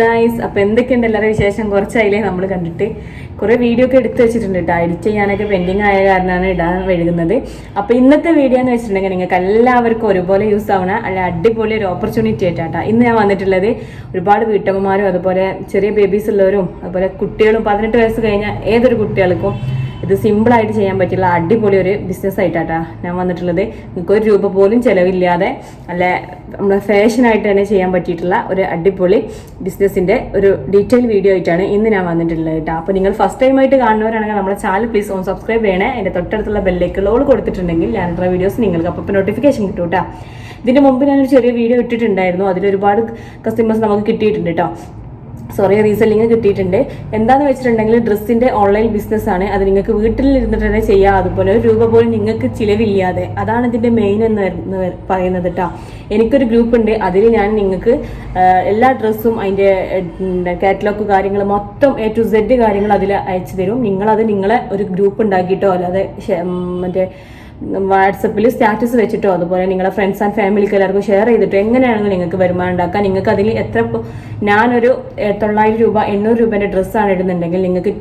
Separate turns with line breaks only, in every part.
Guys അപ്പൊ എന്തൊക്കെയുണ്ട് എല്ലാവരുടെ വിശേഷം? കുറച്ചായില്ലേ നമ്മൾ കണ്ടിട്ട്. കുറെ വീഡിയോ ഒക്കെ എടുത്തു വെച്ചിട്ടുണ്ട് കേട്ടോ എഡിറ്റ് ചെയ്യാനൊക്കെ പെൻഡിങ് ആയ കാരണമാണ് ഇടാൻ വഴുകുന്നത്. അപ്പൊ ഇന്നത്തെ വീഡിയോ എന്ന് വെച്ചിട്ടുണ്ടെങ്കിൽ നിങ്ങൾക്ക് എല്ലാവർക്കും ഒരുപോലെ യൂസ് ആവണ അല്ല അടിപൊളി ഒരു ഓപ്പർച്യൂണിറ്റി ആയിട്ടാ ഇന്ന് ഞാൻ വന്നിട്ടുള്ളത് ഒരുപാട് വീട്ടമ്മമാരും അതുപോലെ ചെറിയ ബേബീസ് ഉള്ളവരും അതുപോലെ കുട്ടികളും. പതിനെട്ട് വയസ്സ് കഴിഞ്ഞ ഏതൊരു കുട്ടികൾക്കും ഇത് സിമ്പിൾ ആയിട്ട് ചെയ്യാൻ പറ്റിയുള്ള അടിപൊളി ഒരു ബിസിനസ് ആയിട്ടാട്ടാ ഞാൻ വന്നിട്ടുള്ളത്. നിങ്ങൾക്ക് ഒരു രൂപ പോലും ചിലവില്ലാതെ അല്ല നമ്മളെ ഫാഷനായിട്ട് തന്നെ ചെയ്യാൻ പറ്റിയിട്ടുള്ള ഒരു അടിപൊളി ബിസിനസ്സിന്റെ ഒരു ഡീറ്റെയിൽ വീഡിയോ ആയിട്ടാണ് ഇന്ന് ഞാൻ വന്നിട്ടുള്ളത് കേട്ടോ അപ്പോൾ നിങ്ങൾ ഫസ്റ്റ് ടൈം ആയിട്ട് കാണുന്നവരാണെങ്കിൽ നമ്മുടെ ചാനൽ പ്ലീസ് ഓൺ സബ്സ്ക്രൈബ് ചെയ്യണേ. അതിന്റെ തൊട്ടടുത്തുള്ള ബെല്ലേക്ക് ഓൾ കൊടുത്തിട്ടുണ്ടെങ്കിൽ ഞാനിട്ടുള്ള വീഡിയോസ് നിങ്ങൾക്ക് അപ്പം നോട്ടിഫിക്കേഷൻ കിട്ടും കേട്ടോ ഇതിന് മുമ്പ് ഞാനൊരു ചെറിയ വീഡിയോ ഇട്ടിട്ടുണ്ടായിരുന്നു. അതിലൊരുപാട് കസ്റ്റമേഴ്സ് നമുക്ക് കിട്ടിയിട്ടുണ്ട് കേട്ടോ സോറി റീസെല്ലിങ് കിട്ടിയിട്ടുണ്ട്. എന്താന്ന് വെച്ചിട്ടുണ്ടെങ്കിൽ ഡ്രസ്സിന്റെ ഓൺലൈൻ ബിസിനസ് ആണ്. അത് നിങ്ങൾക്ക് വീട്ടിൽ ഇരുന്നിട്ട് തന്നെ ചെയ്യാം. അതുപോലെ ഒരു രൂപ പോലും നിങ്ങൾക്ക് ചിലവില്ലാതെ. അതാണ് ഇതിന്റെ മെയിൻ എന്ന് പറയുന്നത് കേട്ടോ എനിക്കൊരു ഗ്രൂപ്പ് ഉണ്ട്. അതിൽ ഞാൻ നിങ്ങൾക്ക് എല്ലാ ഡ്രസ്സും അതിന്റെ കാറ്റലോഗ് കാര്യങ്ങൾ മൊത്തം എ ടു സെഡ് കാര്യങ്ങൾ അതിൽ അയച്ചു തരും. നിങ്ങളത് നിങ്ങളെ ഒരു ഗ്രൂപ്പ് ഉണ്ടാക്കിയിട്ടോ അല്ലാതെ മറ്റേ വാട്സപ്പിൽ സ്റ്റാറ്റസ് വെച്ചിട്ടോ അതുപോലെ നിങ്ങളുടെ ഫ്രണ്ട്സ് ആൻഡ് ഫാമിലിക്ക് എല്ലാവർക്കും ഷെയർ ചെയ്തിട്ടോ എങ്ങനെയാണെങ്കിലും നിങ്ങൾക്ക് വരുമാനം ഉണ്ടാക്കാം. നിങ്ങൾക്ക് അതിൽ എത്ര ഞാനൊരു തൊള്ളായിരം രൂപ എണ്ണൂറ് രൂപേന്റെ ഡ്രസ്സാണ് ഇടുന്നുണ്ടെങ്കിൽ നിങ്ങൾക്ക്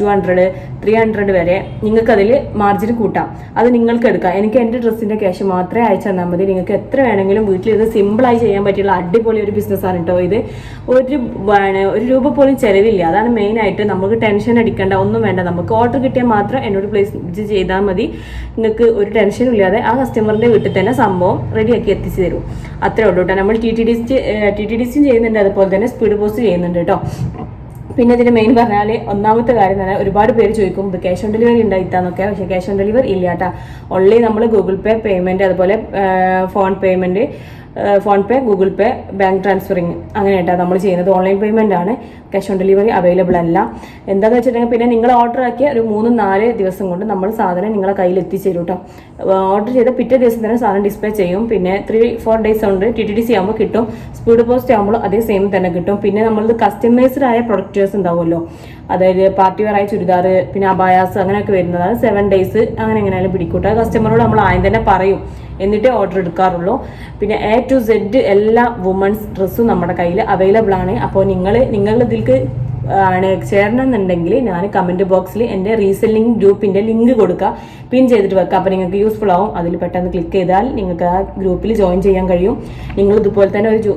ടു ഹൺഡ്രഡ് ത്രീ ഹൺഡ്രഡ് വരെ നിങ്ങൾക്ക് അതിൽ മാർജിൻ കൂട്ടാം. അത് നിങ്ങൾക്ക് എടുക്കാം. എനിക്ക് എന്റെ ഡ്രസ്സിന്റെ ക്യാഷ് മാത്രമേ അയച്ചു തന്നാൽ മതി. നിങ്ങൾക്ക് എത്ര വേണമെങ്കിലും വീട്ടിൽ ഇത് സിമ്പിളായി ചെയ്യാൻ പറ്റിയുള്ള അടിപൊളി ഒരു ബിസിനസ്സാണ് കേട്ടോ ഇത്. ഒരു ഒരു രൂപ പോലും ചിലവില്ല. അതാണ് മെയിൻ ആയിട്ട് നമുക്ക് ടെൻഷൻ അടിക്കേണ്ട ഒന്നും വേണ്ട. നമുക്ക് ഓർഡർ കിട്ടിയാൽ മാത്രം എന്നോട് പ്ലേസ് ചെയ്താൽ മതി. നിങ്ങൾക്ക് ഒരു ടെൻഷനും ഇല്ലാതെ ആ കസ്റ്റമറിന്റെ വീട്ടിൽ തന്നെ സംഭവം റെഡിയാക്കി എത്തിച്ചു തരും. അത്രേ ഉള്ളൂ കേട്ടോ നമ്മൾ T T D T T ചെയ്യുന്നുണ്ട്. അതുപോലെ തന്നെ സ്പീഡ് പോസ്റ്റ് ചെയ്യുന്നുണ്ട് കേട്ടോ പിന്നെ ഇതിന്റെ മെയിൻ പറഞ്ഞാൽ ഒന്നാമത്തെ കാര്യം തന്നെ ഒരുപാട് പേര് ചോദിക്കും ഇത് ക്യാഷ് ഓൺ ഡെലിവറി ഉണ്ടായിത്താന്നൊക്കെ പക്ഷേ ക്യാഷ് ഓൺ ഡെലിവറി ഇല്ല കേട്ടോ ഓൺലി നമ്മൾ ഗൂഗിൾ പേ പേയ്മെന്റ് അതുപോലെ phone payment PhonePe Google Pay bank transferring അങ്ങനെയായിട്ടാണ് നമ്മൾ ചെയ്യുന്നത്. ഓൺലൈൻ പേയ്മെന്റ് ആണ്. ക്യാഷ് ഓൺ ഡെലിവറി അവൈലബിൾ അല്ല. എന്താണെന്ന് വെച്ചിട്ടുണ്ടെങ്കിൽ പിന്നെ നിങ്ങൾ ഓർഡർ ആക്കിയ ഒരു മൂന്ന് നാല് ദിവസം കൊണ്ട് നമ്മൾ സാധനം നിങ്ങളെ കയ്യിൽ എത്തിച്ചേരും കേട്ടോ ഓർഡർ ചെയ്ത പിറ്റേ ദിവസം തന്നെ സാധനം ഡിസ്പ്ലേ ചെയ്യും. പിന്നെ ത്രീ ഫോർ ഡേയ്സ് ഉണ്ട് ടി ടി ഡി സി ആകുമ്പോൾ കിട്ടും. സ്പീഡ് പോസ്റ്റ് ആകുമ്പോൾ അതേ സെയിം തന്നെ കിട്ടും. പിന്നെ നമ്മളത് കസ്റ്റമൈസ്ഡ് ആയ പ്രൊഡക്റ്റേഴ്സ് ഉണ്ടാവുമല്ലോ. അതായത് പാർട്ടി വെയർ ആയ ചുരിദാർ പിന്നെ അബായാസ് അങ്ങനെയൊക്കെ വരുന്നതാണ് സെവൻ ഡേയ്സ് അങ്ങനെ എങ്ങനെയാലും പിടിക്കൂട്ടോ. കസ്റ്റമറോട് നമ്മൾ ആദ്യം തന്നെ പറയും. എന്നിട്ടേ ഓർഡർ എടുക്കാറുള്ളൂ. പിന്നെ എ ടു സെഡ് എല്ലാ വുമൺസ് ഡ്രസ്സും നമ്മുടെ കയ്യിൽ അവൈലബിൾ ആണ്. അപ്പോൾ നിങ്ങൾ നിങ്ങൾ ഇതിൽക്ക് ആണ് ചേരണമെന്നുണ്ടെങ്കിൽ ഞാൻ കമന്റ് ബോക്സിൽ എന്റെ റീസെല്ലിംഗ് ഗ്രൂപ്പിന്റെ ലിങ്ക് കൊടുക്കുക. പിൻ ചെയ്തിട്ട് വെക്കുക. അപ്പോൾ നിങ്ങൾക്ക് യൂസ്ഫുൾ ആവും. അതിൽ പെട്ടെന്ന് ക്ലിക്ക് ചെയ്താൽ നിങ്ങൾക്ക് ആ ഗ്രൂപ്പിൽ ജോയിൻ ചെയ്യാൻ കഴിയും. നിങ്ങൾ ഇതുപോലെ തന്നെ ഒരു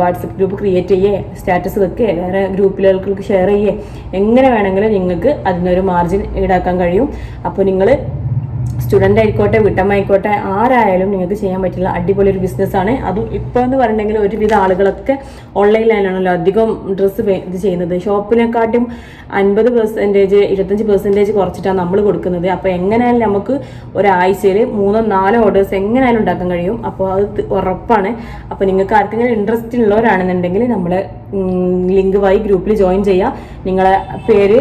വാട്സപ്പ് ഗ്രൂപ്പ് ക്രിയേറ്റ് ചെയ്യേ സ്റ്റാറ്റസ് വെക്കുക വേറെ ഗ്രൂപ്പിലുകൾക്ക് ഷെയർ ചെയ്യേ എങ്ങനെ വേണമെങ്കിലും നിങ്ങൾക്ക് അതിനൊരു മാർജിൻ ഈടാക്കാൻ കഴിയും. അപ്പോൾ നിങ്ങൾ സ്റ്റുഡന്റ് ആയിക്കോട്ടെ വീട്ടമ്മയിക്കോട്ടെ ആരായാലും നിങ്ങൾക്ക് ചെയ്യാൻ പറ്റില്ല അടിപൊളി ഒരു ബിസിനസ്സാണ് അതും ഇപ്പോൾ എന്ന് പറഞ്ഞിട്ടുണ്ടെങ്കിൽ ഒരുവിധ ആളുകളൊക്കെ ഓൺലൈനിലാണല്ലോ അധികം ഡ്രസ്സ് ഇത് ചെയ്യുന്നത്. ഷോപ്പിനെക്കാട്ടും അൻപത് പെർസെന്റേജ് ഇരുപത്തഞ്ച് പെർസെന്റേജ് കുറച്ചിട്ടാണ് നമ്മൾ കൊടുക്കുന്നത്. അപ്പോൾ എങ്ങനെയായാലും നമുക്ക് ഒരാഴ്ചയിൽ മൂന്നോ നാലോ ഓർഡേഴ്സ് എങ്ങനെയായാലും ഉണ്ടാക്കാൻ കഴിയും. അപ്പോൾ അത് ഉറപ്പാണ്. അപ്പോൾ നിങ്ങൾക്ക് ആർക്കെങ്കിലും ഇൻട്രസ്റ്റ് ഉള്ളവരാണെന്നുണ്ടെങ്കിൽ നമ്മൾ ലിങ്ക് വഴി ഗ്രൂപ്പിൽ ജോയിൻ ചെയ്യുക നിങ്ങളെ പേര്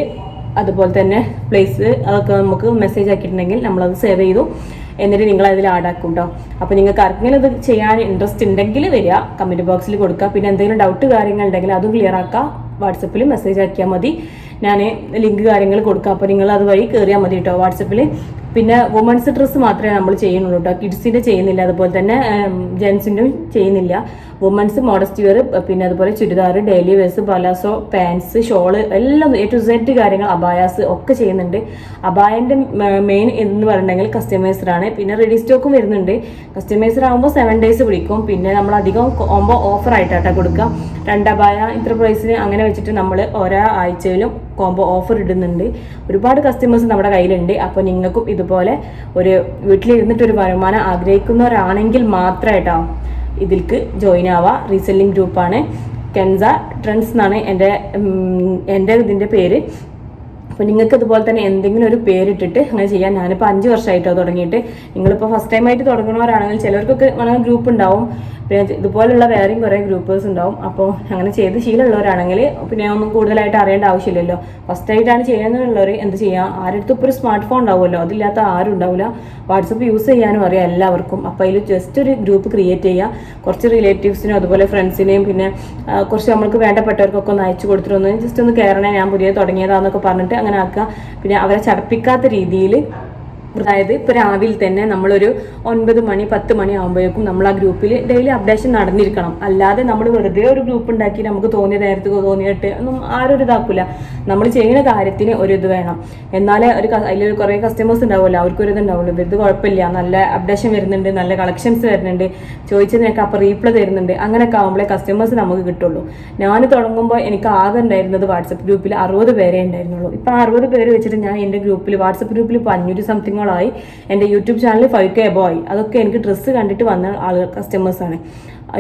അതുപോലെ തന്നെ പ്ലേസ് അതൊക്കെ നമുക്ക് മെസ്സേജ് ആക്കിയിട്ടുണ്ടെങ്കിൽ നമ്മളത് സേവ് ചെയ്തു. എന്നിട്ട് നിങ്ങൾ അതിൽ ആഡ് ആക്കും കേട്ടോ അപ്പോൾ നിങ്ങൾക്ക് ആർക്കെങ്കിലും ഇത് ചെയ്യാൻ ഇൻട്രസ്റ്റ് ഉണ്ടെങ്കിൽ വരിക. കമന്റ് ബോക്സിൽ കൊടുക്കുക. പിന്നെ എന്തെങ്കിലും ഡൗട്ട് കാര്യങ്ങൾ ഉണ്ടെങ്കിൽ അതും ക്ലിയർ ആക്കുക. വാട്സപ്പിൽ മെസ്സേജ് ആക്കിയാൽ മതി. ഞാൻ ലിങ്ക് കാര്യങ്ങൾ കൊടുക്കാം. അപ്പോൾ നിങ്ങൾ അത് വഴി കയറിയാൽ മതി കേട്ടോ വാട്സപ്പിൽ പിന്നെ വുമൺസ് ഡ്രസ്സ് മാത്രമേ നമ്മൾ ചെയ്യുന്നുള്ളൂ കേട്ടോ കിഡ്സിന്റെ ചെയ്യുന്നില്ല. അതുപോലെ തന്നെ ജെൻസിന്റെ ചെയ്യുന്നില്ല. വുമൺസ് മോഡസ്റ്റ് വെയർ പിന്നെ അതുപോലെ churidar daily wears palazzo pants shawl എല്ലാം എ ടു സെഡ് കാര്യങ്ങൾ അബായാസ് ഒക്കെ ചെയ്യുന്നുണ്ട്. അബായന്റെ മെയിൻ എന്ന് പറഞ്ഞിട്ടുണ്ടെങ്കിൽ കസ്റ്റമൈസർ ആണ്. പിന്നെ റെഡി സ്റ്റോക്കും വരുന്നുണ്ട്. കസ്റ്റമൈസർ ആകുമ്പോൾ സെവൻ ഡേയ്സ് പിടിക്കും. പിന്നെ നമ്മൾ അധികം കോമ്പോ ഓഫർ ആയിട്ടാട്ടോ കൊടുക്കുക. രണ്ട് അബായ ഇത്ര പ്രൈസിന് അങ്ങനെ വെച്ചിട്ട് നമ്മൾ ഓരോ ആഴ്ചയിലും കോംബോ ഓഫർ ഇടുന്നുണ്ട്. ഒരുപാട് കസ്റ്റമേഴ്സ് നമ്മുടെ കയ്യിലുണ്ട്. അപ്പോൾ നിങ്ങൾക്കും ഇതുപോലെ ഒരു വീട്ടിലിരുന്നിട്ട് ഒരു വരുമാനം ആഗ്രഹിക്കുന്നവരാണെങ്കിൽ മാത്രമായിട്ടോ ഇതിൽക്ക് ജോയിൻ ആവാം. റീസെല്ലിംഗ് ഗ്രൂപ്പാണ് കെൻസ ട്രെൻഡ്സ് എന്നാണ് എന്റെ എന്റെ ഇതിന്റെ പേര്. അപ്പോൾ നിങ്ങൾക്ക് ഇതുപോലെ തന്നെ എന്തെങ്കിലും ഒരു പേരിട്ടിട്ട് അങ്ങനെ ചെയ്യാൻ ഞാനിപ്പോൾ അഞ്ച് വർഷമായിട്ടോ തുടങ്ങിയിട്ട്. നിങ്ങളിപ്പോൾ ഫസ്റ്റ് ടൈമായിട്ട് തുടങ്ങുന്നവരാണെങ്കിൽ ചിലർക്കൊക്കെ ഗ്രൂപ്പ് ഉണ്ടാവും. പിന്നെ ഇതുപോലുള്ള വേറെയും കുറേ ഗ്രൂപ്പേഴ്സ് ഉണ്ടാവും. അപ്പോൾ അങ്ങനെ ചെയ്ത് ശീലമുള്ളവരാണെങ്കിൽ പിന്നെ ഒന്നും കൂടുതലായിട്ട് അറിയേണ്ട ആവശ്യമില്ലല്ലോ. ഫസ്റ്റ് ആയിട്ടാണ് ചെയ്യുന്നതുള്ളവർ എന്ത് ചെയ്യാം? ആരുടെ ഇപ്പോൾ ഒരു സ്മാർട്ട് ഫോൺ ഉണ്ടാവുമല്ലോ. അതില്ലാത്ത ആരും ഉണ്ടാവില്ല. വാട്സപ്പ് യൂസ് ചെയ്യാനും അറിയാം എല്ലാവർക്കും. അപ്പോൾ അതിൽ ജസ്റ്റ് ഒരു ഗ്രൂപ്പ് ക്രിയേറ്റ് ചെയ്യുക കുറച്ച് റിലേറ്റീവ്സിനും അതുപോലെ ഫ്രണ്ട്സിനെയും പിന്നെ കുറച്ച് നമ്മൾക്ക് വേണ്ടപ്പെട്ടവർക്കൊക്കെ ഒന്ന് അയച്ചു കൊടുത്തിട്ടൊന്ന് ജസ്റ്റ് ഒന്ന് കയറണേ ഞാൻ പുതിയ തുടങ്ങിയതാന്നൊക്കെ പറഞ്ഞിട്ട് അങ്ങനെ ആക്കുക. പിന്നെ അവരെ ചടപ്പിക്കാത്ത രീതിയിൽ അതായത് ഇപ്പോൾ രാവിലെ തന്നെ നമ്മളൊരു ഒൻപത് മണി പത്ത് മണി ആകുമ്പോഴേക്കും നമ്മൾ ആ ഗ്രൂപ്പിൽ ഡെയിലി അപ്ഡേഷൻ നടന്നിരിക്കണം. അല്ലാതെ നമ്മൾ വെറുതെ ഒരു ഗ്രൂപ്പ് ഉണ്ടാക്കി നമുക്ക് തോന്നിയ നേരത്ത് തോന്നിയിട്ട് ഒന്നും ആരും ഒരു ഇതാക്കില്ല നമ്മൾ ചെയ്യുന്ന കാര്യത്തിന് ഒരു ഇത് വേണം. എന്നാലേ ഒരു അതിൽ കുറേ കസ്റ്റമേഴ്സ് ഉണ്ടാവുമല്ലോ അവർക്കൊരു ഇത് ഉണ്ടാവുള്ളൂ ഇത് കുഴപ്പമില്ല. നല്ല അപ്ഡേഷൻ വരുന്നുണ്ട് നല്ല കളക്ഷൻസ് വരുന്നുണ്ട്. ചോദിച്ചതിനൊക്കെ അപ്പോൾ റീപ്ലൈ തരുന്നുണ്ട്. അങ്ങനെയൊക്കെ ആകുമ്പോഴേ കസ്റ്റമേഴ്സ് നമുക്ക് കിട്ടുള്ളൂ. ഞാൻ തുടങ്ങുമ്പോൾ എനിക്ക് ആകെ ഉണ്ടായിരുന്നത് വാട്സപ്പ് ഗ്രൂപ്പിൽ അറുപത് പേരെ ഉണ്ടായിരുന്നുള്ളൂ. ഇപ്പോൾ അറുപത് പേര് വെച്ചിട്ട് ഞാൻ എന്റെ ഗ്രൂപ്പിൽ വാട്സപ്പ് ഗ്രൂപ്പിൽ ഇപ്പോൾ അഞ്ഞൂറ് സംതിങ്ങോളായി എന്റെ YouTube channel five K boy അതൊക്കെ എനിക്ക് ഡ്രസ്സ് കണ്ടിട്ട് വന്ന ആളുകൾ കസ്റ്റമേഴ്സാണ്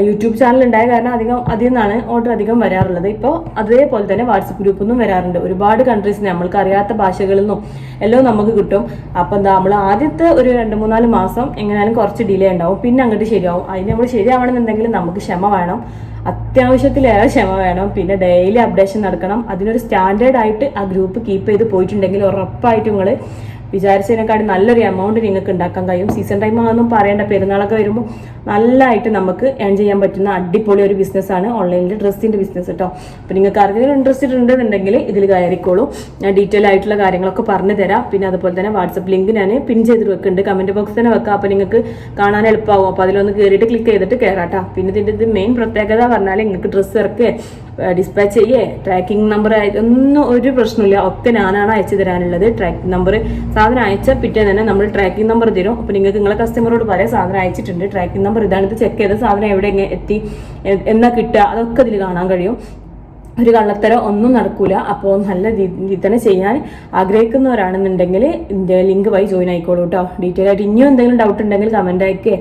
യൂട്യൂബ് ചാനൽ ഉണ്ടായ കാരണം അധികം അതിൽ നിന്നാണ് ഓർഡർ അധികം വരാറുള്ളത്. ഇപ്പോൾ അതേപോലെ തന്നെ വാട്സപ്പ് ഗ്രൂപ്പിൽ നിന്നും വരാറുണ്ട്. ഒരുപാട് കൺട്രീസ് നമ്മൾക്ക് അറിയാത്ത ഭാഷകളിൽ നിന്നും എല്ലാം നമുക്ക് കിട്ടും. അപ്പം എന്താ നമ്മൾ ആദ്യത്തെ ഒരു രണ്ട് മൂന്നാൽ മാസം എങ്ങനെയാലും കുറച്ച് ഡിലേ ഉണ്ടാവും. പിന്നെ അങ്ങോട്ട് ശരിയാവും. അതിന് നമ്മൾ ശരിയാവണമെന്നുണ്ടെങ്കിൽ നമുക്ക് ക്ഷമ വേണം. അത്യാവശ്യത്തിലേറെ ക്ഷമ വേണം. പിന്നെ ഡെയിലി അപ്ഡേഷൻ നടക്കണം. അതിനൊരു സ്റ്റാൻഡേർഡ് ആയിട്ട് ആ ഗ്രൂപ്പ് കീപ്പ് ചെയ്ത് പോയിട്ടുണ്ടെങ്കിൽ ഉറപ്പായിട്ടും നിങ്ങൾ വിചാരിച്ചതിനെക്കാളും നല്ലൊരു എമൗണ്ട് നിങ്ങൾക്ക് ഉണ്ടാക്കാൻ കഴിയും. സീസൺ ടൈം ആണെന്നും പറയേണ്ട പെരുന്നാളൊക്കെ വരുമ്പോൾ നല്ലതായിട്ട് നമുക്ക് ഏൺ ചെയ്യാൻ പറ്റുന്ന അടിപൊളി ഒരു ബിസിനസ്സാണ് ഓൺലൈനിൽ ഡ്രസ്സിന്റെ ബിസിനസ് കേട്ടോ അപ്പോൾ നിങ്ങൾക്ക് ആർക്കെങ്കിലും ഇൻട്രസ്റ്റഡ് ഉണ്ടെന്നുണ്ടെങ്കിൽ ഇതിൽ കയറിക്കോളൂ. ഞാൻ ഡീറ്റെയിൽ ആയിട്ടുള്ള കാര്യങ്ങളൊക്കെ പറഞ്ഞു തരാം. പിന്നെ അതുപോലെ തന്നെ വാട്സപ്പ് ലിങ്ക് ഞാൻ പിൻ ചെയ്ത് വെക്കുന്നുണ്ട്. കമന്റ് ബോക്സ് തന്നെ വെക്കാം. അപ്പോൾ നിങ്ങൾക്ക് കാണാൻ എളുപ്പമാകും അപ്പോൾ അതിലൊന്ന് കയറിയിട്ട് ക്ലിക്ക് ചെയ്തിട്ട് കയറാട്ടോ പിന്നെ ഇതിന്റെ ഇത് മെയിൻ പ്രത്യേകത പറഞ്ഞാൽ നിങ്ങൾക്ക് ഡ്രസ്സ് ഇറക്കുക ഡിസ്പാച്ച് ചെയ്യേ. ട്രാക്കിംഗ് നമ്പർ ഒന്നും ഒരു പ്രശ്നമില്ല ഒക്കെ ഞാനാണ് അയച്ചു തരാനുള്ളത്. ട്രാക്കിംഗ് നമ്പർ സാധനം അയച്ചാൽ പിറ്റേ തന്നെ നമ്മൾ ട്രാക്കിംഗ് നമ്പർ തരും. അപ്പോൾ നിങ്ങൾക്ക് നിങ്ങളെ കസ്റ്റമറോട് പറയാം. സാധനം അയച്ചിട്ടുണ്ട്. ട്രാക്കിംഗ് നമ്പർ ഇതാണ്. ഇത് ചെക്ക് ചെയ്ത് സാധനം എവിടെ എത്തി എന്നാ കിട്ടുക? അതൊക്കെ ഇതിൽ കാണാൻ കഴിയും. ഒരു കള്ളത്തരം ഒന്നും നടക്കൂല. അപ്പോൾ നല്ല രീതിയിൽ തന്നെ ചെയ്യാൻ ആഗ്രഹിക്കുന്നവരാണെന്നുണ്ടെങ്കിൽ ഇതിന്റെ ലിങ്ക് വഴി ജോയിൻ ആയിക്കോളൂ കേട്ടോ ഡീറ്റെയിൽ ആയിട്ട് ഇനിയും എന്തെങ്കിലും ഡൗട്ട് ഉണ്ടെങ്കിൽ കമന്റ് അയക്കേ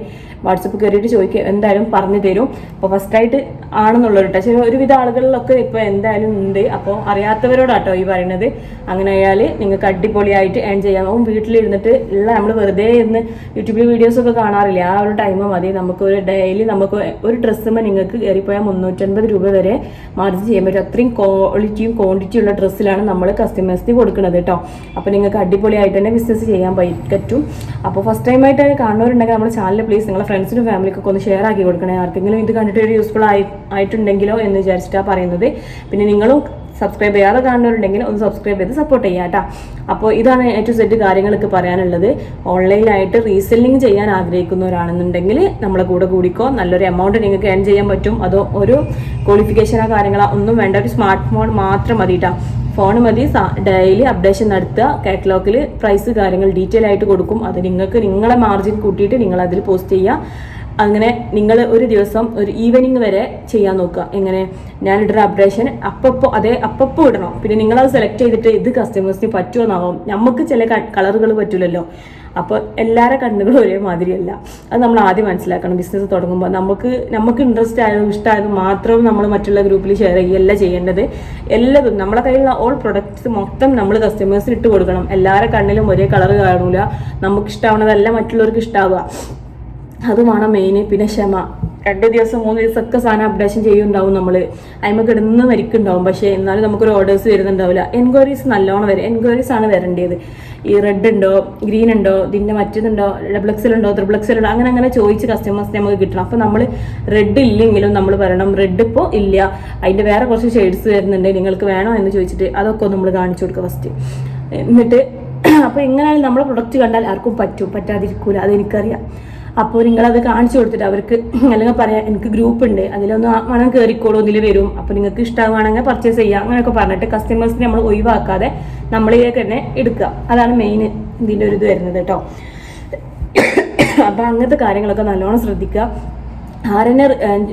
വാട്സപ്പ് കയറിയിട്ട് ചോദിക്കുക എന്തായാലും പറഞ്ഞു തരും. അപ്പോൾ ഫസ്റ്റായിട്ട് ആണെന്നുള്ളൊരു കേട്ടോ ചില ഒരുവിധ ആളുകളിലൊക്കെ ഇപ്പോൾ എന്തായാലും ഉണ്ട്. അപ്പോൾ അറിയാത്തവരോടാട്ടോ ഈ പറയുന്നത് അങ്ങനെ ആയാൽ നിങ്ങൾക്ക് അടിപൊളിയായിട്ട് ഏൺ ചെയ്യാം. അപ്പം വീട്ടിലിരുന്നിട്ട് ഉള്ള നമ്മൾ വെറുതെ ഇരുന്ന് യൂട്യൂബിൽ വീഡിയോസൊക്കെ കാണാറില്ല? ആ ഒരു ടൈം മതി. നമുക്ക് ഒരു ഡെയിലി നമുക്ക് ഒരു ഡ്രസ്സുമ്പോൾ നിങ്ങൾക്ക് കയറിപ്പോയാൽ മുന്നൂറ്റൻപത് രൂപ വരെ മാർജിൻ ചെയ്യാൻ പറ്റും. അത്രയും ക്വാളിറ്റിയും ക്വാണ്ടിറ്റിയും ഉള്ള ഡ്രസ്സിലാണ് നമ്മൾ കസ്റ്റമേഴ്സിന് കൊടുക്കുന്നത് കേട്ടോ അപ്പോൾ നിങ്ങൾക്ക് അടിപൊളിയായിട്ട് തന്നെ ബിസിനസ് ചെയ്യാൻ പറ്റും. അപ്പോൾ ഫസ്റ്റ് ടൈം ആയിട്ട് കാണുന്നവരുണ്ടെങ്കിൽ നമ്മുടെ ചാനൽ പ്ലീസ് നിങ്ങളുടെ ഫ്രണ്ട്സിനും ഫാമിലിക്കൊക്കെ ഒന്ന് ഷെയർ ആക്കി കൊടുക്കണേ. ആർക്കെങ്കിലും ഇത് കണ്ടിട്ട് ഒരു യൂസ്ഫുൾ ആയി ആയിട്ടുണ്ടെങ്കിലോ എന്ന് വിചാരിച്ചിട്ടാണ് പറയുന്നത്. പിന്നെ നിങ്ങളും സബ്സ്ക്രൈബ് ചെയ്യാതെ കാണുന്നവരുണ്ടെങ്കിൽ ഒന്ന് സബ്സ്ക്രൈബ് ചെയ്ത് സപ്പോർട്ട് ചെയ്യാം കേട്ടോ. അപ്പോൾ ഇതാണ് ഏറ്റവും സെറ്റ് കാര്യങ്ങളൊക്കെ പറയാനുള്ളത്. ഓൺലൈനായിട്ട് റീസെല്ലിംഗ് ചെയ്യാൻ ആഗ്രഹിക്കുന്നവരാണെന്നുണ്ടെങ്കിൽ നമ്മളെ കൂടെ കൂടിക്കോ. നല്ലൊരു എമൗണ്ട് നിങ്ങൾക്ക് ഏൺ ചെയ്യാൻ പറ്റും. അതോ ഒരു ക്വാളിഫിക്കേഷനോ കാര്യങ്ങളോ ഒന്നും വേണ്ട. ഒരു സ്മാർട്ട് ഫോൺ മാത്രം മതി ഫോൺ മതി. ഡെയിലി അപ്ഡേഷൻ നടത്തുക. കാറ്റലോഗിൽ പ്രൈസ് കാര്യങ്ങൾ ഡീറ്റെയിൽ ആയിട്ട് കൊടുക്കും. അത് നിങ്ങൾക്ക് നിങ്ങളെ മാർജിൻ കൂട്ടിയിട്ട് നിങ്ങൾ അതിൽ പോസ്റ്റ് ചെയ്യുക. അങ്ങനെ നിങ്ങൾ ഒരു ദിവസം ഒരു ഈവനിങ് വരെ ചെയ്യാൻ നോക്കുക. എങ്ങനെ? ഞാൻ ഇടുന്ന അപ്ഡേഷൻ അപ്പപ്പോൾ അതേ അപ്പപ്പോൾ ഇടണം. പിന്നെ നിങ്ങളത് സെലക്ട് ചെയ്തിട്ട് ഇത് കസ്റ്റമേഴ്സിന് പറ്റുമെന്നാവും. നമുക്ക് ചില കളറുകൾ പറ്റില്ലല്ലോ അപ്പോൾ എല്ലാവരുടെ കണ്ണുകളും ഒരേ മാതിരിയല്ല. അത് നമ്മൾ ആദ്യം മനസ്സിലാക്കണം. ബിസിനസ് തുടങ്ങുമ്പോൾ നമുക്ക് നമുക്ക് ഇൻട്രസ്റ്റ് ആയതും ഇഷ്ടമായതും മാത്രം നമ്മൾ മറ്റുള്ള ഗ്രൂപ്പിൽ ഷെയർ ചെയ്യുകയല്ല ചെയ്യേണ്ടത്. എല്ലാതും നമ്മുടെ കയ്യിലുള്ള ഓൾ പ്രൊഡക്ട്സ് മൊത്തം നമ്മൾ കസ്റ്റമേഴ്സിന് ഇട്ട് കൊടുക്കണം. എല്ലാവരുടെ കണ്ണിലും ഒരേ കളർ കാണൂല. നമുക്ക് ഇഷ്ടമാവുന്നതല്ല മറ്റുള്ളവർക്ക് ഇഷ്ടാവുക. അത് വേണം മെയിൻ പിന്നെ ക്ഷമ. രണ്ട് ദിവസം മൂന്ന് ദിവസമൊക്കെ സാധനം അപ്ഡേഷൻ ചെയ്യുന്നുണ്ടാവും നമ്മൾ അതിമ കിടന്ന് മരിക്കുണ്ടാവും പക്ഷേ എന്നാലും നമുക്കൊരു ഓർഡേഴ്സ് വരുന്നുണ്ടാവില്ല. എൻക്വയറീസ് നല്ലോണം വരും. എൻക്വയറീസ് ആണ് വരേണ്ടത്. ഈ റെഡ് ഉണ്ടോ ഗ്രീൻ ഉണ്ടോ ഇതിന്റെ മറ്റേതുണ്ടോ ഡബിൾ ത്രിബ്ലക്സിലുണ്ടോ അങ്ങനെ അങ്ങനെ ചോദിച്ച് കസ്റ്റമേഴ്സിനെ നമുക്ക് കിട്ടണം. അപ്പോൾ നമ്മൾ റെഡ് ഇല്ലെങ്കിലും നമ്മൾ പറയണം റെഡ് ഇപ്പോൾ ഇല്ല. അതിന്റെ വേറെ കുറച്ച് ഷെയ്ഡ്സ് വരുന്നുണ്ട്. നിങ്ങൾക്ക് വേണോ? എന്ന് ചോദിച്ചിട്ട് അതൊക്കെ നമ്മൾ കാണിച്ചു കൊടുക്കുക ഫസ്റ്റ് എന്നിട്ട് അപ്പോൾ എങ്ങനെയായാലും നമ്മളെ പ്രൊഡക്റ്റ് കണ്ടാൽ ആർക്കും പറ്റും. പറ്റാതിരിക്കൂല. അതെനിക്കറിയാം അപ്പോൾ നിങ്ങളത് കാണിച്ചു കൊടുത്തിട്ട് അവർക്ക് അല്ലെങ്കിൽ പറയാം എനിക്ക് ഗ്രൂപ്പ് ഉണ്ട്. അതിലൊന്ന് വേണം കയറിക്കോളൂ ഇതിൽ വരും. അപ്പോൾ നിങ്ങൾക്ക് ഇഷ്ടമാണെങ്കിൽ പർച്ചേസ് ചെയ്യാം. അങ്ങനെയൊക്കെ പറഞ്ഞിട്ട് കസ്റ്റമേഴ്സിനെ നമ്മൾ ഒഴിവാക്കാതെ നമ്മളിലേക്ക് തന്നെ എടുക്കുക. അതാണ് മെയിൻ ഇതിന്റെ ഒരു ഇത് വരുന്നത് കേട്ടോ. അപ്പോൾ അങ്ങനത്തെ കാര്യങ്ങളൊക്കെ നല്ലോണം ശ്രദ്ധിക്കുക. ആരെന്നെ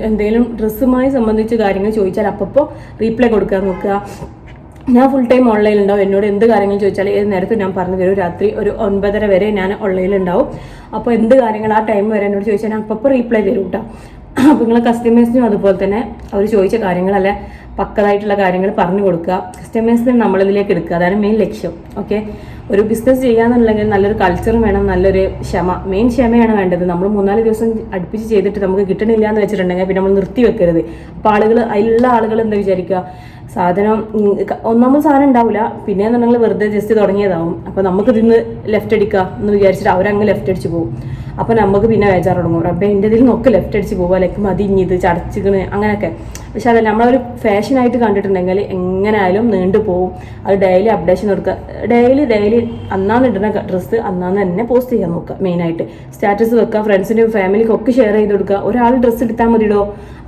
എന്തെങ്കിലും ഡ്രസ്സുമായി സംബന്ധിച്ച് കാര്യങ്ങൾ ചോദിച്ചാൽ അപ്പോൾ റീപ്ലൈ കൊടുക്കാൻ നോക്കുക. ഞാൻ ഫുൾ ടൈം ഓൺലൈനിൽ ഉണ്ടാവും. എന്നോട് എന്ത് കാര്യങ്ങൾ ചോദിച്ചാൽ ഏത് നേരത്തെ ഞാൻ പറഞ്ഞു തരും. രാത്രി ഒരു ഒൻപതര വരെ ഞാൻ ഓൺലൈനിൽ ഉണ്ടാവും. അപ്പോൾ എന്ത് കാര്യങ്ങൾ ആ ടൈം വരെ എന്നോട് ചോദിച്ചാൽ ഞാൻ അപ്പോൾ റീപ്ലൈ തരും കേട്ടോ അപ്പോൾ നിങ്ങൾ കസ്റ്റമേഴ്സിനും അതുപോലെ തന്നെ അവർ ചോദിച്ച കാര്യങ്ങളല്ലേ പക്കതായിട്ടുള്ള കാര്യങ്ങൾ പറഞ്ഞു കൊടുക്കുക. കസ്റ്റമേഴ്സിനെ നമ്മളിതിലേക്ക് എടുക്കുക. അതാണ് മെയിൻ ലക്ഷ്യം. ഓക്കെ ഒരു ബിസിനസ് ചെയ്യാന്നുണ്ടെങ്കിൽ നല്ലൊരു കൾച്ചറും വേണം നല്ലൊരു ക്ഷമ. മെയിൻ ക്ഷമയാണ് വേണ്ടത്. നമ്മൾ മൂന്നാൽ ദിവസം അടുപ്പിച്ച് ചെയ്തിട്ട് നമുക്ക് കിട്ടണില്ല എന്ന് വെച്ചിട്ടുണ്ടെങ്കിൽ പിന്നെ നമ്മൾ നിർത്തി വെക്കരുത്. അപ്പോൾ ആളുകൾ അതിലുള്ള ആളുകൾ എന്താ വിചാരിക്കുക? സാധനം ഒന്നാമത് സാധനം ഉണ്ടാവില്ല പിന്നെ നിങ്ങൾ വെറുതെ ജസ്റ്റ് തുടങ്ങിയതാവും. അപ്പോൾ നമുക്ക് ഇതിന്ന് ലെഫ്റ്റ് അടിക്കുക എന്ന് വിചാരിച്ചിട്ട് അവരങ്ങ് ലെഫ്റ്റ് അടിച്ച് പോകും അപ്പോൾ നമുക്ക് പിന്നെ വേജാർ തുടങ്ങും അപ്പൊ എന്റെ ഇതിൽ നിന്നൊക്കെ ലെഫ്റ്റ് അടിച്ച് പോകുക ലൈക്ക് മതി ഇനി ഇത് ചടച്ചിക്കണ് അങ്ങനെയൊക്കെ. പക്ഷെ അതല്ല നമ്മളൊരു ഫാഷനായിട്ട് കണ്ടിട്ടുണ്ടെങ്കിൽ എങ്ങനെയായാലും നീണ്ടു പോകും അത് ഡെയിലി അപ്ഡേഷൻ കൊടുക്കുക ഡെയിലി ഡെയിലി അന്നാന്ന് ഇടുന്ന ഡ്രസ്സ് അന്നാന്ന് തന്നെ പോസ്റ്റ് ചെയ്യാൻ നോക്കുക മെയിനായിട്ട് സ്റ്റാറ്റസ് വെക്കുക ഫ്രണ്ട്സിനും ഫാമിലിക്കും ഒക്കെ ഷെയർ ചെയ്ത് കൊടുക്കുക ഒരാൾ ഡ്രസ്സ് എടുത്താൽ മതിയോ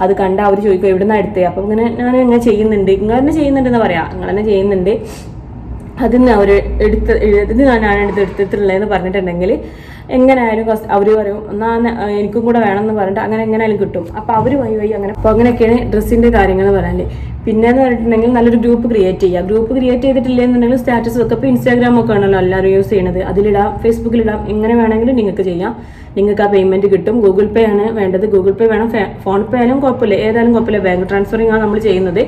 അത് കണ്ട അവർ ചോദിക്കും എവിടെ നിന്നാണ് എടുത്തേ? അപ്പം ഇങ്ങനെ ഞാൻ എങ്ങനെ ചെയ്യുന്നുണ്ട്. നിങ്ങൾ തന്നെ ചെയ്യുന്നുണ്ടെന്ന് പറയാം. നിങ്ങൾ തന്നെ ചെയ്യുന്നുണ്ട്. അതിന് അവർ എടുത്ത് ഇത് ഞാനാണ് എടുത്ത് എടുത്തിട്ടുള്ളതെന്ന് പറഞ്ഞിട്ടുണ്ടെങ്കിൽ എങ്ങനെയായാലും അവർ പറയും എന്നാ എനിക്കും കൂടെ വേണമെന്ന് പറഞ്ഞിട്ട് അങ്ങനെ എങ്ങനെയായാലും കിട്ടും. അപ്പോൾ അവർ വഴി വഴി അങ്ങനെ അപ്പോൾ അങ്ങനെയൊക്കെയാണ് ഡ്രസ്സിന്റെ കാര്യങ്ങൾ പറയാൻ പിന്നെ എന്ന് പറഞ്ഞിട്ടുണ്ടെങ്കിൽ നല്ലൊരു ഗ്രൂപ്പ് ക്രിയേറ്റ് ചെയ്യുക. ഗ്രൂപ്പ് ക്രിയേറ്റ് ചെയ്തിട്ടില്ല എന്നുണ്ടെങ്കിൽ സ്റ്റാറ്റസ് വെക്കുക ഇപ്പോൾ ഇൻസ്റ്റാഗ്രാം ഒക്കെ ആണല്ലോ എല്ലാവരും യൂസ് ചെയ്യണത്. അതിലിടാം ഫേസ്ബുക്കിലിടാം എങ്ങനെ വേണമെങ്കിലും നിങ്ങൾക്ക് ചെയ്യാം. നിങ്ങൾക്ക് ആ പേയ്മെന്റ് കിട്ടും. ഗൂഗിൾ പേ ആണ് വേണ്ടത്. ഗൂഗിൾ പേ വേണം ഫോൺ പേ ആയാലും കുഴപ്പമില്ല. ഏതായാലും കുഴപ്പമില്ല. ബാങ്ക് ട്രാൻസ്ഫറിങ് ആണ് നമ്മൾ ചെയ്യുന്നത്.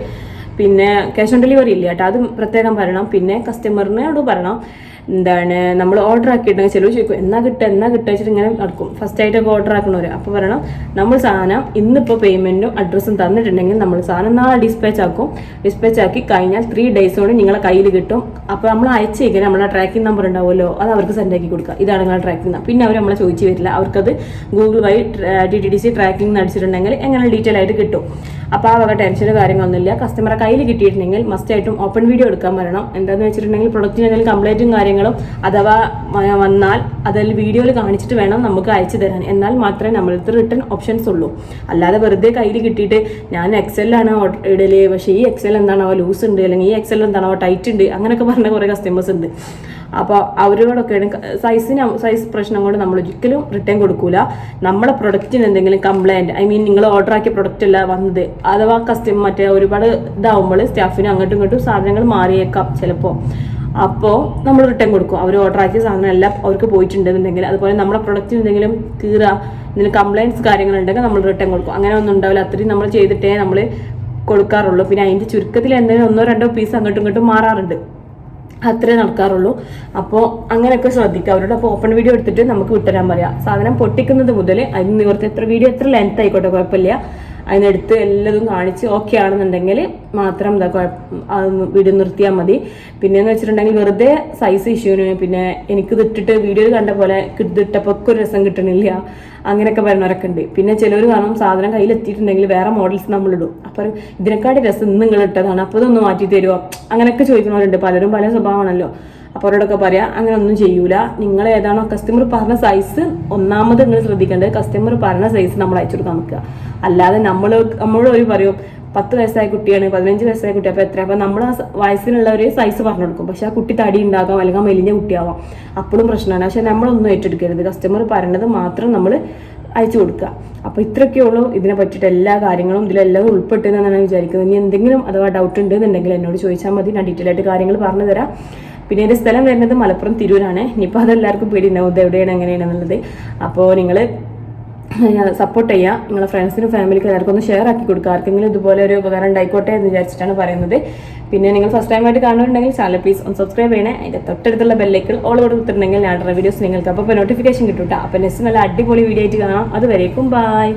പിന്നെ ക്യാഷ് ഓൺ ഡെലിവറി ഇല്ല കേട്ടോ. അത് പ്രത്യേകം പറയണം. പിന്നെ കസ്റ്റമറിനോട് പറയണം. എന്താണ് നമ്മൾ ഓർഡർ ആക്കിയിട്ടുണ്ടെങ്കിൽ ചിലവ് ചോദിക്കും എന്നാ കിട്ടുക എന്നാ കിട്ടുക? വെച്ചിട്ട് ഇങ്ങനെ നടക്കും. ഫസ്റ്റ് ആയിട്ട് ഓർഡർ ആക്കണവർ അപ്പോൾ പറയണം നമ്മൾ സാധനം ഇന്നിപ്പോൾ പേയ്മെന്റും അഡ്രസ്സും തന്നിട്ടുണ്ടെങ്കിൽ നമ്മൾ സാധനം നാളെ ഡിസ്പാച്ച് ആക്കും. ഡിസ്പാച്ച് ആക്കി കഴിഞ്ഞാൽ ത്രീ ഡേയ്സ് കൊണ്ട് നിങ്ങളെ കയ്യിൽ കിട്ടും. അപ്പോൾ നമ്മൾ അയച്ചേക്കാൻ നമ്മളെ ട്രാക്കിംഗ് നമ്പർ ഉണ്ടാവുമല്ലോ അത് അവർക്ക് സെൻഡ് ആക്കി കൊടുക്കുക. ഇതാണ് നിങ്ങളുടെ ട്രാക്കിംഗ് പിന്നെ അവർ നമ്മളെ ചോദിച്ചു വരില്ല. അവർക്കത് ഗൂഗിൾ വഴി T T D C tracking അടിച്ചിട്ടുണ്ടെങ്കിൽ എങ്ങനെ ഡീറ്റെയിൽ ആയിട്ട് കിട്ടും. അപ്പോൾ ആ വക ടെൻഷനോ കാര്യങ്ങളൊന്നുമില്ല കസ്റ്റമറെ കയ്യിൽ കിട്ടിയിട്ടുണ്ടെങ്കിൽ മസ്റ്റ് ആയിട്ടും ഓപ്പൺ വീഡിയോ എടുക്കാൻ വരണം. എന്താണെന്ന് വെച്ചിട്ടുണ്ടെങ്കിൽ പ്രൊഡക്റ്റിന് എന്തെങ്കിലും കംപ്ലൈന്റും കാര്യങ്ങളും അഥവാ വന്നാൽ അതിൽ വീഡിയോയിൽ കാണിച്ചിട്ട് വേണം നമുക്ക് അയച്ചു തരാൻ. എന്നാൽ മാത്രമേ നമ്മളടുത്ത് റിട്ടേൺ ഓപ്ഷൻസ് ഉള്ളൂ. അല്ലാതെ വെറുതെ കയ്യിൽ കിട്ടിയിട്ട് ഞാൻ എക്സലാണ് ഇടൽ. പക്ഷേ ഈ എക്സൽ എന്താണോ ലൂസ് ഉണ്ട്. അല്ലെങ്കിൽ ഈ എക്സൽ എന്താണോ ടൈറ്റ് ഉണ്ട്. അങ്ങനെയൊക്കെ പറഞ്ഞ കുറേ കസ്റ്റമേഴ്സ് ഉണ്ട്. അപ്പോൾ അവരോടൊക്കെയാണ് സൈസിന് സൈസ് പ്രശ്നം കൊണ്ട് നമ്മൾ ഒരിക്കലും റിട്ടേൺ കൊടുക്കൂല. നമ്മുടെ പ്രൊഡക്റ്റിന് എന്തെങ്കിലും കംപ്ലൈന്റ് ഐ മീൻ നിങ്ങൾ ഓർഡർ ആക്കിയ പ്രൊഡക്റ്റ് അല്ല വന്നത് അഥവാ കസ്റ്റമർ മറ്റേ ഒരുപാട് ഇതാവുമ്പോൾ സ്റ്റാഫിന് അങ്ങോട്ടും ഇങ്ങോട്ടും സാധനങ്ങൾ മാറിയേക്കാം ചിലപ്പോൾ അപ്പോൾ നമ്മൾ റിട്ടേൺ കൊടുക്കും. അവർ ഓർഡർ ആക്കിയ സാധനം എല്ലാം അവർക്ക് പോയിട്ടുണ്ടെന്നുണ്ടെങ്കിൽ. അതുപോലെ നമ്മുടെ പ്രൊഡക്റ്റിന് എന്തെങ്കിലും കീറുക എന്തെങ്കിലും കംപ്ലൈന്റ്സ് കാര്യങ്ങളുണ്ടെങ്കിൽ നമ്മൾ റിട്ടേൺ കൊടുക്കും. അങ്ങനെ ഒന്നും ഉണ്ടാവില്ല. അത്രയും നമ്മൾ ചെയ്തിട്ടേ നമ്മൾ കൊടുക്കാറുള്ളൂ. പിന്നെ അതിന്റെ ചുരുക്കത്തിൽ എന്തെങ്കിലും ഒന്നോ രണ്ടോ പീസ് അങ്ങോട്ടും ഇങ്ങോട്ടും മാറാറുണ്ട്. അത്രേ നടക്കാറുള്ളൂ. അപ്പോൾ അങ്ങനെയൊക്കെ ശ്രദ്ധിക്കുക. അവരോട് അപ്പോൾ ഓപ്പൺ വീഡിയോ എടുത്തിട്ട് നമുക്ക് വിട്ടുതരാൻ പറയാം. സാധനം പൊട്ടിക്കുന്നത് മുതൽ അതിന് നിവർത്തി എത്ര വീഡിയോ എത്ര ലെങ്ത് ആയിക്കോട്ടെ കുഴപ്പമില്ല. അതിനെടുത്ത് എല്ലാതും കാണിച്ച് ഓക്കെ ആണെന്നുണ്ടെങ്കിൽ മാത്രം എന്താ വീഡിയോ നിർത്തിയാൽ മതി. പിന്നെയെന്ന് വെച്ചിട്ടുണ്ടെങ്കിൽ വെറുതെ സൈസ് ഇഷ്യൂവിന് പിന്നെ എനിക്ക് ഇട്ടിട്ട് വീഡിയോയിൽ കണ്ട പോലെ ഇതിട്ടപ്പോൾ ഒക്കെ ഒരു രസം കിട്ടണില്ല. അങ്ങനെയൊക്കെ പറയുന്നവരൊക്കെ ഉണ്ട്. പിന്നെ ചിലർ കാണും സാധനം കയ്യിൽ എത്തിയിട്ടുണ്ടെങ്കിൽ വേറെ മോഡൽസ് നമ്മൾ നമ്മളിടും അപ്പോൾ ഇതിനെക്കാട്ടി രസം ഇന്ന് നിങ്ങൾ ഇട്ടതാണ്. അപ്പോൾ ഇതൊന്ന് മാറ്റി തരുമോ അങ്ങനെയൊക്കെ ചോദിക്കുന്നവരുണ്ട് പലരും പല സ്വഭാവമാണല്ലോ. അപ്പോൾ അവരോടൊക്കെ പറയാം അങ്ങനെ ഒന്നും ചെയ്യൂല. നിങ്ങൾ ഏതാണോ കസ്റ്റമർ പറഞ്ഞ സൈസ് ഒന്നാമത് നിങ്ങൾ ശ്രദ്ധിക്കേണ്ടത് കസ്റ്റമർ പറഞ്ഞ സൈസ് നമ്മൾ അയച്ചു കൊടുക്കാൻ നിൽക്കുക. അല്ലാതെ നമ്മൾ നമ്മളൊരു പറയും പത്ത് വയസ്സായ കുട്ടിയാണ് പതിനഞ്ച് വയസ്സായ കുട്ടി. അപ്പോൾ എത്ര? അപ്പോൾ നമ്മൾ ആ വയസ്സിനുള്ള ഒരു സൈസ് പറഞ്ഞു കൊടുക്കും. പക്ഷേ ആ കുട്ടി തടി ഉണ്ടാകാം അല്ലെങ്കിൽ മെലിഞ്ഞ കുട്ടിയാവാം. അപ്പോഴും പ്രശ്നമാണ്. പക്ഷെ നമ്മളൊന്നും ഏറ്റെടുക്കരുത്. കസ്റ്റമർ പറഞ്ഞത് മാത്രം നമ്മൾ അയച്ചു കൊടുക്കുക. അപ്പോൾ ഇത്രയൊക്കെ ഉള്ളൂ. ഇതിനെ പറ്റിയിട്ട് എല്ലാ കാര്യങ്ങളും ഇതിലെല്ലാം ഉൾപ്പെട്ടെന്നാണ് ഞാൻ വിചാരിക്കുന്നത്. ഇനി എന്തെങ്കിലും അഥവാ ഡൗട്ട് ഉണ്ടെന്നുണ്ടെങ്കിൽ എന്നോട് ചോദിച്ചാൽ മതി. ഞാൻ ഡീറ്റെയിൽ ആയിട്ട് കാര്യങ്ങൾ പറഞ്ഞു തരാം. പിന്നെ എന്റെ സ്ഥലം വരുന്നത് മലപ്പുറം തിരൂരാണ്. ഇനിയിപ്പോൾ അതെല്ലാവർക്കും പേടിയുണ്ടാവും ഇത് എവിടെയാണ് എങ്ങനെയാണെന്നുള്ളത് അപ്പോൾ നിങ്ങൾ സപ്പോർട്ട് ചെയ്യുക നിങ്ങളെ ഫ്രണ്ട്സിനും ഫാമിലിക്കും എല്ലാവർക്കും ഒന്ന് ഷെയർ ആക്കി കൊടുക്കുക ആർക്കെങ്കിലും ഇതുപോലെ ഒരു ഉപകാരം ഉണ്ടായിക്കോട്ടെ എന്ന് വിചാരിച്ചിട്ടാണ് പറയുന്നത്. പിന്നെ നിങ്ങൾ ഫസ്റ്റ് ടൈം ആയിട്ട് കാണുന്നുണ്ടെങ്കിൽ ചാനൽ പ്ലീസ് ഒന്ന് സബ്സ്ക്രൈബ് ചെയ്യണേ. അതിന്റെ തൊട്ടടുത്തുള്ള ബെല്ലേക്കിൽ ഓൾ കൊടുത്തിട്ടുണ്ടെങ്കിൽ ഞാൻ വീഡിയോസ് നിങ്ങൾക്ക്. അപ്പോൾ നോട്ടിഫിക്കേഷൻ കിട്ടും കേട്ടോ അപ്പോൾ നെക്സ്റ്റ് നല്ല അടിപൊളി വീഡിയോ ആയിട്ട് കാണാം. അതുവരേക്കും ബൈ